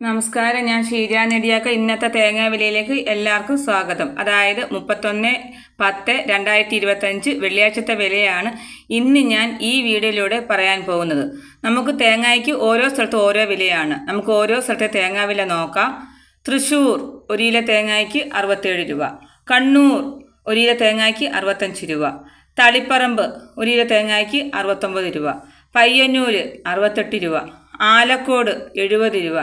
നമസ്കാരം ഞാൻ ഷീജ നെടിയാക്ക ഇന്നത്തെ തേങ്ങാ വിലയിലേക്ക് എല്ലാവർക്കും സ്വാഗതം. അതായത് മുപ്പത്തൊന്ന് പത്ത് രണ്ടായിരത്തി ഇരുപത്തഞ്ച് വെള്ളിയാഴ്ചത്തെ വിലയാണ് ഇന്ന് ഞാൻ ഈ വീഡിയോയിലൂടെ പറയാൻ പോകുന്നത്. നമുക്ക് തേങ്ങയ്ക്ക് ഓരോ സ്ഥലത്തും ഓരോ വിലയാണ്. നമുക്ക് ഓരോ സ്ഥലത്തെ തേങ്ങാ വില നോക്കാം. തൃശ്ശൂർ ഒരു തേങ്ങയ്ക്ക് അറുപത്തേഴ് രൂപ. കണ്ണൂർ ഒരു തേങ്ങയ്ക്ക് അറുപത്തഞ്ച് രൂപ. തളിപ്പറമ്പ് ഒരു തേങ്ങയ്ക്ക് അറുപത്തൊമ്പത് രൂപ. പയ്യന്നൂർ അറുപത്തെട്ട് രൂപ. ആലക്കോട് എഴുപത് രൂപ.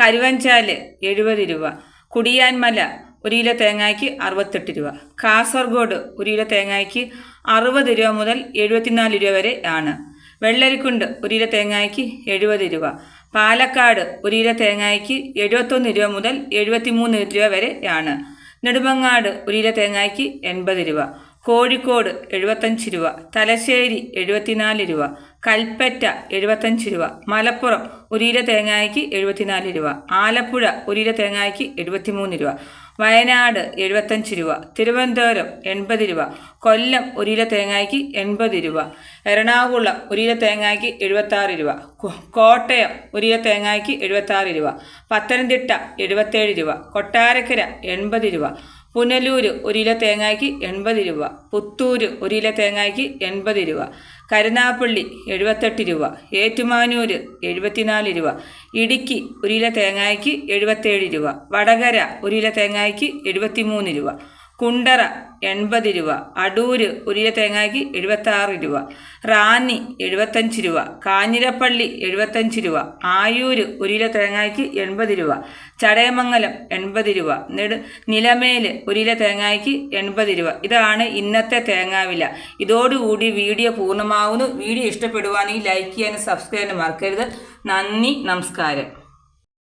കരുവഞ്ചാൽ എഴുപത് രൂപ. കുടിയാൻമല ഒരു കിലോ തേങ്ങയ്ക്ക് അറുപത്തെട്ട് രൂപ. കാസർഗോഡ് ഒരു കിലോ തേങ്ങയ്ക്ക് അറുപത് രൂപ മുതൽ എഴുപത്തിനാല് രൂപ വരെ ആണ്. വെള്ളരിക്കുണ്ട് ഒരു കിലോ തേങ്ങയ്ക്ക് എഴുപത് രൂപ. പാലക്കാട് ഒരു കിലോ തേങ്ങയ്ക്ക് എഴുപത്തൊന്ന് രൂപ മുതൽ എഴുപത്തിമൂന്ന് രൂപ വരെ ആണ്. നെടുമങ്ങാട് ഒരു കിലോ തേങ്ങയ്ക്ക് എൺപത് രൂപ. കോഴിക്കോട് എഴുപത്തഞ്ച് രൂപ. തലശ്ശേരി എഴുപത്തിനാല് രൂപ. കൽപ്പറ്റ എഴുപത്തഞ്ച് രൂപ. മലപ്പുറം ഒരു കിലോ തേങ്ങായ്ക്ക് എഴുപത്തിനാല് രൂപ. ആലപ്പുഴ ഒരു കിലോ തേങ്ങായ്ക്ക് എഴുപത്തിമൂന്ന് രൂപ. വയനാട് എഴുപത്തഞ്ച് രൂപ. തിരുവനന്തപുരം എൺപത് രൂപ. കൊല്ലം ഒരു കിലോ തേങ്ങായ്ക്ക് എൺപത് രൂപ. എറണാകുളം ഒരു കിലോ തേങ്ങായ്ക്ക് എഴുപത്താറ് രൂപ. കോട്ടയം ഒരു കിലോ തേങ്ങായ്ക്ക് എഴുപത്താറ് രൂപ. പത്തനംതിട്ട എഴുപത്തേഴ് രൂപ. കൊട്ടാരക്കര എൺപത് രൂപ. പുനലൂര് ഒരു കിലോ തേങ്ങയ്ക്ക് എൺപത് രൂപ. പുത്തൂർ ഒരു കിലോ തേങ്ങയ്ക്ക് എൺപത് രൂപ. കരുനാപ്പള്ളി എഴുപത്തെട്ട് രൂപ. ഏറ്റുമാനൂർ എഴുപത്തിനാല് രൂപ. ഇടുക്കി ഒരു കിലോ തേങ്ങയ്ക്ക് എഴുപത്തേഴ് രൂപ. വടകര ഒരു കിലോ തേങ്ങയ്ക്ക് എഴുപത്തിമൂന്ന് രൂപ. കുണ്ടറ എൺപത് രൂപ അടൂര് ഉരിയ കിലോ തേങ്ങയ്ക്ക് എഴുപത്താറ് രൂപ റാന്നി എഴുപത്തഞ്ച് രൂപ കാഞ്ഞിരപ്പള്ളി എഴുപത്തഞ്ച് രൂപ ആയൂര് ഉരിയ കിലോ തേങ്ങയ്ക്ക് എൺപത് രൂപ ചടയമംഗലം എൺപത് രൂപ നെടു നിലമേൽ ഒരു കിലോ തേങ്ങയ്ക്ക് എൺപത് രൂപ. ഇതാണ് ഇന്നത്തെ തേങ്ങാവില ഇതോടുകൂടി വീഡിയോ പൂർണമാകുന്നു വീഡിയോ ഇഷ്ടപ്പെടുവാണെങ്കിൽ ലൈക്ക് ചെയ്യാനും സബ്സ്ക്രൈബ് ചെയ്യാനും മറക്കരുത്. നന്ദി നമസ്കാരം.